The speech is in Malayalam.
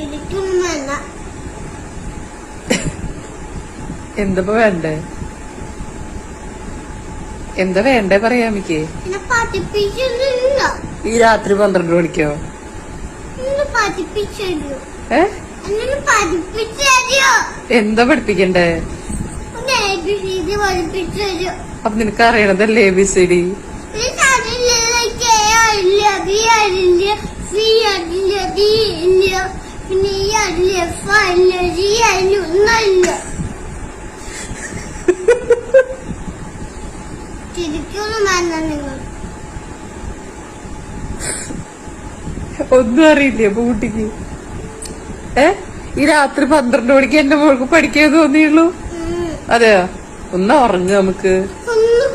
ശരിക്കും വേണ്ട? എന്താ വേണ്ടേ എന്താ വേണ്ടേ പറയാമിക്ക് ഈ രാത്രി പന്ത്രണ്ട് മണിക്കോ? എന്താ പഠിപ്പിക്കണ്ടേ? അപ്പൊ നിനക്ക് അറിയണതല്ലേ എ ബി സി ഡി ഒന്നും അറിയില്ല ശരിക്കൊന്നും വേണ്ട നിങ്ങൾ. ഒന്നും അറിയില്ലേ അപ്പൊ കുട്ടിക്ക്? ഏ? ഈ രാത്രി പന്ത്രണ്ട് മണിക്ക് എന്റെ മോൾക്ക് പഠിക്കാൻ തോന്നിയുള്ളൂ. അതെയോ? ഒന്ന് ഉറങ്ങ് നമുക്ക്. ഒന്ന്